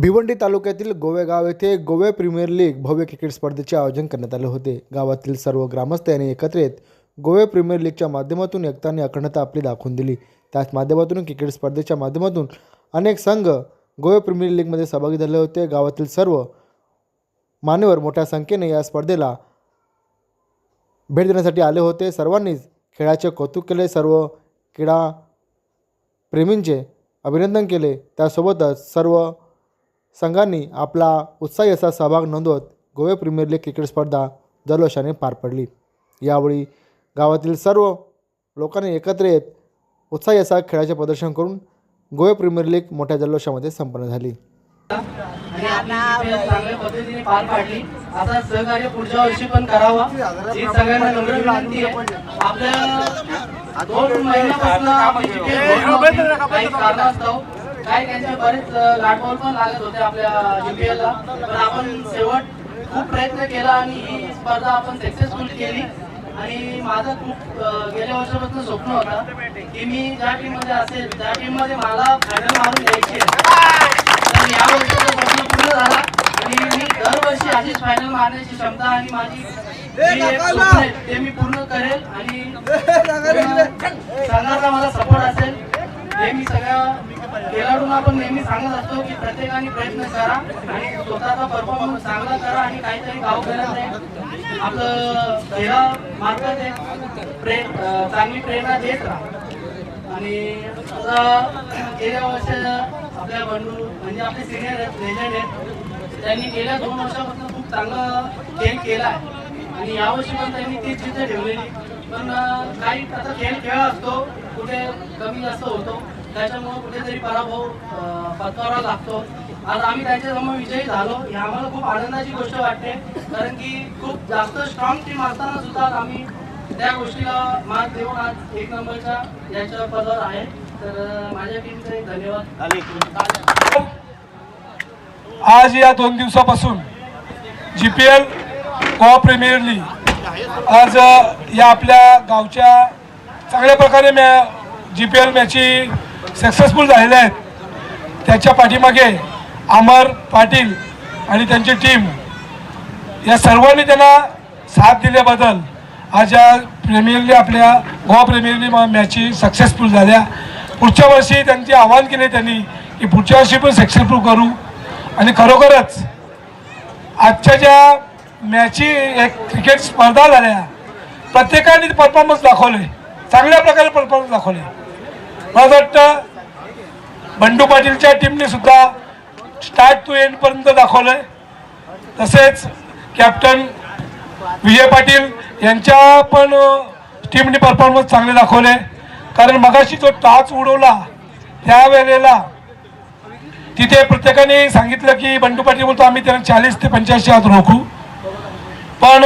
भिवंडी तालुक्यातील गोवेगाव येथे Gove premier league भव्य क्रिकेट स्पर्धेचे आयोजन करण्यात आले होते. गावातील सर्व ग्रामस्थ यांनी एकत्र येत गोवे प्रीमियर लीगच्या माध्यमातून एकता आणि अखंडता आपली दाखवून दिली. त्याच माध्यमातून क्रिकेट स्पर्धेच्या माध्यमातून अनेक संघ गोवे प्रीमियर लीगमध्ये सहभागी झाले होते. गावातील सर्व मान्यवर मोठ्या संख्येने या स्पर्धेला भेट देण्यासाठी आले होते. सर्वांनीच खेळाचे कौतुक केले. सर्व क्रीडा प्रेमींचे अभिनंदन केले. त्यासोबतच सर्व संघांनी आपला उत्साही असा सहभाग नोंदवत गोवे प्रीमियर लीग क्रिकेट स्पर्धा जल्लोषाने पार पडली. यावेळी गावातील सर्व लोकांनी एकत्र येत उत्साही असा खेळाचे प्रदर्शन करून गोवे प्रीमियर लीग मोठ्या जल्लोषामध्ये संपन्न झाली. आणि आपली जी चांगल्या पद्धतीने पार पाडली. आता सहकार्य पुढच्या वर्षी पण करावा. ही सगळ्यांना नम्र विनंती आहे. आपल्या दोन महिन्यापासून काही कारणास्तव काही त्यांचे बरेच लाटबॉल पण लागत होते आपल्या जीपीएल ला. पण आपण शेवट खूप प्रयत्न केला आणि ही स्पर्धा आपण सक्सेसफुल केली. आणि माझं खूप गेल्या वर्षापासून स्वप्न होता की मी ज्या टीममध्ये असेल त्या टीममध्ये मला फायनल मारून द्यायची तर या वर्षीचं स्वप्न पूर्ण झाला. आणि मी दरवर्षी अशीच फायनल मारण्याची क्षमता आणि माझी ते मी पूर्ण करेल. आणि संघाचा मला सपोर्ट असेल. हे मी सगळ्या खेळाडूंना आपण नेहमी सांगत असतो की प्रत्येकाने प्रयत्न करा आणि स्वतःचा परफॉर्मन्स चांगला करा आणि काहीतरी गाव करत आपलं खेळा मार्ग प्रे चांगली प्रेरणा देत राहा. आणि आता गेल्या वर्ष आपल्या बंडू म्हणजे आपले सिनियर आहेत लेजंड आहेत त्यांनी गेल्या दोन वर्षापासून खूप चांगला खेळ केला आहे. आणि यावर्षी पण त्यांनी तीच जिथे ठेवलेली. पण काही आता खेळ खेळ असतो कुठे कमी जास्त होतो. त्याच्यामुळे कुठेतरी पराभव पत्करावा लागतो. आज आम्ही त्याच्यासमोर विजयी झालो. ही आम्हाला खूप आनंदाची गोष्ट वाटते. कारण की खूप जास्त स्ट्रॉंग टीम असताना सुद्धा आम्ही त्या गोष्टीला मात देऊन आज एक नंबरच्या याच्या पदावर आहे. तर माझ्या टीमचे धन्यवाद. आज या दोन दिवसापासून G P L Goa premier league आज या आपल्या गावच्या चांगल्या प्रकारे मॅ जी पी एल मॅची सक्सेसफुल झालेले आहेत. त्याच्या पाठीमागे अमर पाटील आणि त्यांची टीम या सर्वांनी त्यांना साथ दिल्याबद्दल आज या प्रीमियर लीग आपल्या गोवा प्रीमियर लीग मॅची सक्सेसफुल झाल्या. पुढच्या वर्षी त्यांचे आव्हान केले त्यांनी की पुढच्या वर्षी पण सक्सेसफुल करू. आणि खरोखरच आजच्या ज्या मॅची एक क्रिकेट स्पर्धा झाल्या प्रत्येकाने परफॉर्मन्स दाखवले. चांगल्या प्रकारे परफॉर्मन्स दाखवले. मला वाटतं बंडू पाटीलच्या टीमने सुद्धा स्टार्ट टू एंडपर्यंत दाखवलंय. तसेच कॅप्टन विजय पाटील यांच्या पण टीमने परफॉर्मन्स चांगले दाखवले. कारण मगाशी जो टाच उडवला त्यावेळेला तिथे प्रत्येकाने सांगितलं की बंडू पाटील बोलतो आम्ही त्यांना चाळीस ते पंच्याऐंशी हात रोखू. पण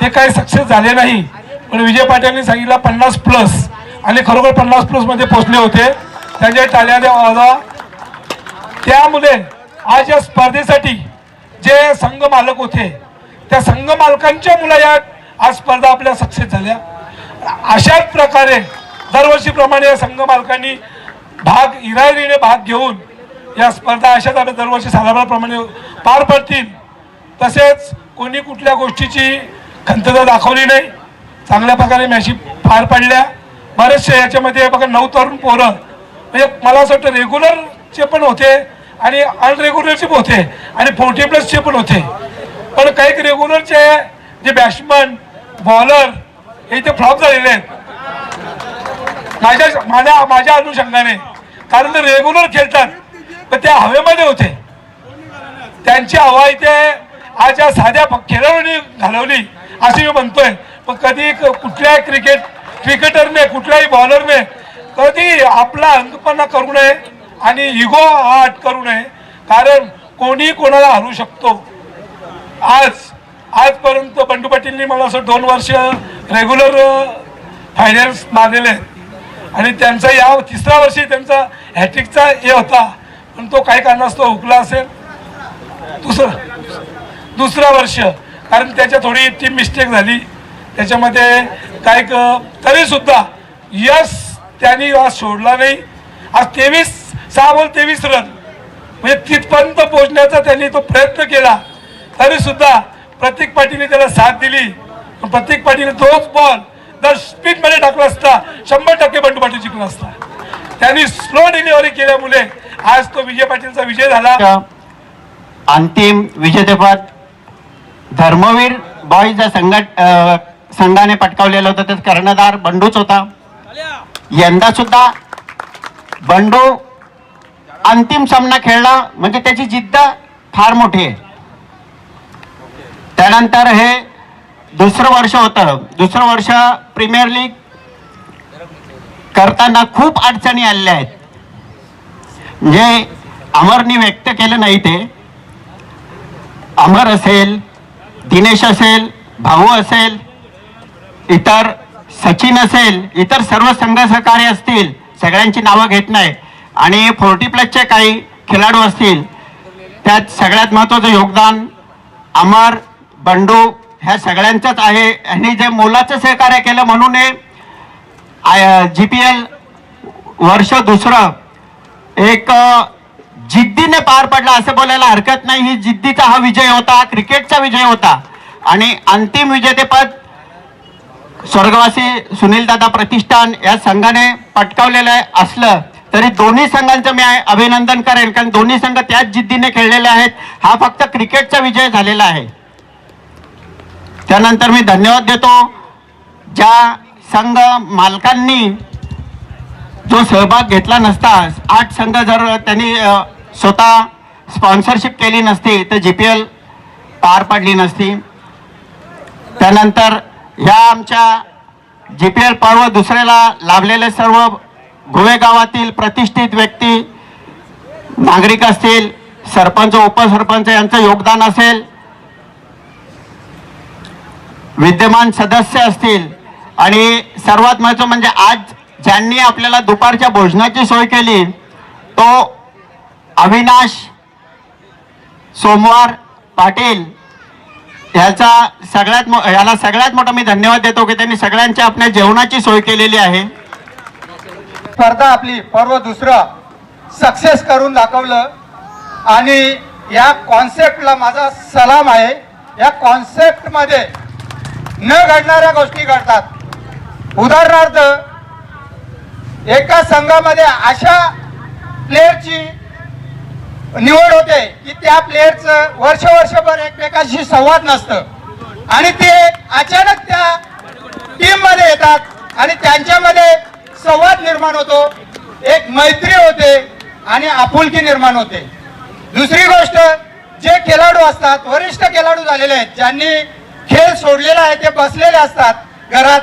ते काही सक्सेस झाले नाही. पण विजय पाटीलने सांगितलं पन्नास प्लस आणि खरोखर पन्नास प्लसमध्ये पोहोचले होते. संजय टाल्याने आवाजा त्यामुळे आज या स्पर्धेसाठी जे संघ मालक होते त्या संघ मालकांच्या मुलाया आज स्पर्धा आपल्या सक्सेस झाल्या. अशाच प्रकारे दरवर्षीप्रमाणे या संघ मालकांनी भाग इरायरीने भाग घेऊन या स्पर्धा अशाच आपल्या दरवर्षी साधारणप्रमाणे पार पडतील. तसेच कोणी कुठल्या गोष्टीची खंतता दाखवली नाही. चांगल्या प्रकारे मॅची पार पडल्या. बरेचसे याच्यामध्ये बघा नऊ तरुण पोरं म्हणजे मला असं वाटतं रेग्युलरचे पण होते आणि अनरेग्युलरचे पण होते आणि फोर्टी प्लसचे पण होते. पण काही रेग्युलरचे जे बॅट्समन बॉलर हे ते फ्लॉप झालेले आहेत. माझ्या माझ्या माझ्या अनुषंगाने. कारण ते रेग्युलर खेळतात. तर त्या हवेमध्ये होते. त्यांची हवा इथे आज या साध्या खेळाडूंनी घालवली असे मी म्हणतोय. पण कधी क- कुठल्याही क्रिकेट क्रिकेटरने कुठल्याही बॉलरने कधी आपला अंगपणा करू नये आणि इगो आट करू नये. कारण कोणी कोणाला हरू शकतो. आज आजपर्यंत बंडू पाटीलनी मला असं दोन वर्ष रेग्युलर फायनल्स मारलेले आहेत आणि त्यांचा या तिसऱ्या वर्षी त्यांचा हॅट्रिकचा हे होता. पण तो काही कारणास्तव हुकला असेल. दुसरं दुसरं वर्ष. कारण त्याच्या थोडी टीम मिस्टेक झाली. त्याच्यामध्ये काय तरी सुद्धा त्यांनी आज सोडला नाही. आज तेवीस सहा बोल तेवीस रन म्हणजे तिथपर्यंत पोहोचण्याचा त्यांनी तो प्रयत्न केला. तरी सुद्धा प्रत्येक पाटीलने त्याला साथ दिली. प्रत्येक पाटीलने तोच बॉल जर स्पीडमध्ये टाकला असता शंभर टक्के बंडू पाटील जिंकला असता. त्यांनी स्लो डिलिव्हरी केल्यामुळे आज तो विजय पाटीलचा विजय झाला. अंतिम विजेतेपद धर्मवीर बॉईजच्या या संघाने पटकावलेलं होतं. त्यात कर्णधार बंडूच होता. यंदा सुद्धा बंडू अंतिम सामना खेळला. म्हणजे त्याची जिद्द फार मोठी आहे. त्यानंतर हे दुसरं वर्ष होतं. दुसरं वर्ष प्रीमियर लीग करताना खूप अडचणी आलेल्या आहेत. म्हणजे अमरनी व्यक्त केलं नाही ते. अमर असेल दिनेश असेल भाऊ असेल इतर सचिन असेल इतर सर्व संघ सहकारी असतील सगळ्यांची नावं घेत नाही आणि फोर्टी प्लसचे काही खेळाडू असतील त्यात सगळ्यात महत्त्वाचं योगदान अमर बंडू ह्या सगळ्यांचंच आहे. आणि जे मोलाचं सहकार्य केलं म्हणून जी पी एल वर्ष दुसरं एक जिद्दीने पार पडला असं बोलायला हरकत नाही. ही जिद्दीचा हा विजय होता क्रिकेटचा विजय होता. आणि अंतिम विजेतेपद स्वर्गवासी सुनील दादा प्रतिष्ठान या संघाने पटकावलेलं आहे असलं तरी दोन्ही संघांचं मी अभिनंदन करेन कारण दोन्ही संघ त्याच जिद्दीने खेळलेले आहेत. हा फक्त क्रिकेटचा विजय झालेला आहे. त्यानंतर मी धन्यवाद देतो. ज्या संघ मालकांनी जो सहभाग घेतला नसता आठ संघ जर त्यांनी स्वतः स्पॉन्सरशिप केली नसती तर जी पी एल पार पाडली नसती. त्यानंतर ह्या आमच्या जी पी एल पर्व दुसऱ्याला लाभलेले सर्व गोवे गावातील प्रतिष्ठित व्यक्ती नागरिक असतील सरपंच उपसरपंच यांचं योगदान असेल विद्यमान सदस्य असतील. आणि सर्वात महत्त्व म्हणजे आज ज्यांनी आपल्याला दुपारच्या भोजनाची सोय केली तो अविनाश सोमवार पाटील ह्याचा सगळ्यात ह्याला सगळ्यात मोठा मी धन्यवाद देतो की त्यांनी सगळ्यांच्या आपल्या जेवणाची सोय केलेली आहे. स्पर्धा आपली पर्व दुसरं सक्सेस करून दाखवलं. आणि या कॉन्सेप्टला माझा सलाम आहे. या कॉन्सेप्टमध्ये न घडणाऱ्या गोष्टी घडतात. उदाहरणार्थ एका संघामध्ये अशा प्लेअरची निवड होते की त्या प्लेयरचं वर्ष वर्षभर एकमेकांशी संवाद नसतं. आणि ते अचानक त्या टीममध्ये येतात आणि त्यांच्यामध्ये संवाद निर्माण होतो. एक मैत्री होते आणि आपुलकी निर्माण होते. दुसरी गोष्ट जे खेळाडू असतात वरिष्ठ खेळाडू झालेले आहेत ज्यांनी खेळ सोडलेला आहे ते बसलेले असतात घरात.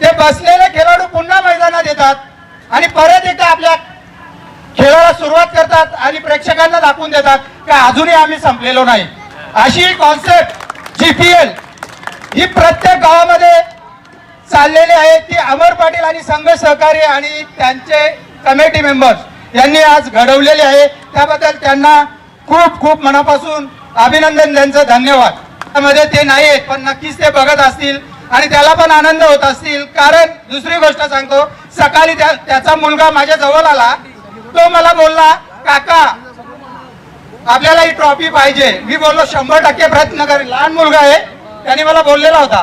ते बसलेले खेळाडू पुन्हा मैदानात येतात आणि परत एकदा आपल्या खेळाला सुरुवात करतात आणि प्रेक्षकांना दाखवून देतात की अजूनही आम्ही संपलेलो नाही. अशी कॉन्सेप्ट जी पी एल ही प्रत्येक गावामध्ये चाललेली आहे. ती अमर पाटील आणि संघ सहकारी आणि त्यांचे कमिटी मेंबर्स यांनी आज घडवलेली आहे. त्याबद्दल त्यांना खूप खूप मनापासून अभिनंदन त्यांचं धन्यवाद. त्यामध्ये ते नाही आहेत पण नक्कीच ते बघत असतील आणि त्याला पण आनंद होत असतील. कारण दुसरी गोष्ट सांगतो सकाळी त्या त्याचा मुलगा माझ्या जवळ आला. तो मला बोलला काका आपल्याला ही ट्रॉफी पाहिजे. मी बोललो शंभर टक्के प्रयत्न करेन लहान मुलगा आहे त्याने मला बोललेला होता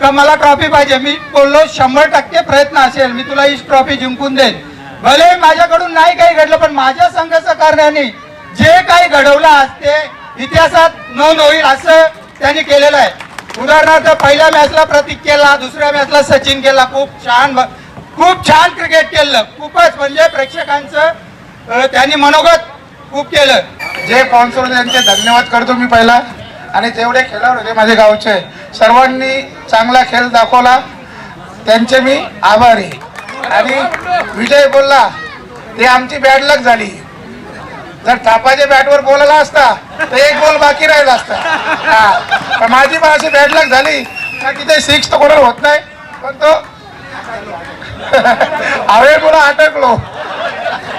का मला ट्रॉफी पाहिजे? मी बोललो शंभर टक्के प्रयत्न असेल मी तुला ही ट्रॉफी जिंकून देईन. भले माझ्याकडून नाही काही घडलं पण माझ्या संघ सहकार्याने जे काही घडवलं आज ते इतिहासात नोंद होईल असं त्यांनी केलेलं आहे. उदाहरणार्थ पहिल्या मॅचला प्रतीक केला दुसऱ्या मॅचला सचिन केला खूप छान खूप छान क्रिकेट केलं खूपच म्हणजे प्रेक्षकांचं त्यांनी मनोगत खूप केलं. जे स्पॉन्सर होते त्यांचे धन्यवाद करतो मी पहिला. आणि जेवढे खेळाडू होते माझे गावचे. सर्वांनी चांगला खेळ दाखवला. त्यांचे मी आभारी. आणि विजय बोलला ते आमची बॅड लक झाली. जर थापाच्या बॅटवर बोलला असता तर एक बॉल बाकी राहिला असता. हा. पण माझी पण अशी बॅड लक झाली. का तिथे सिक्स तर कोणाला होत नाही. पण तो हवे पुन्हा अटकलो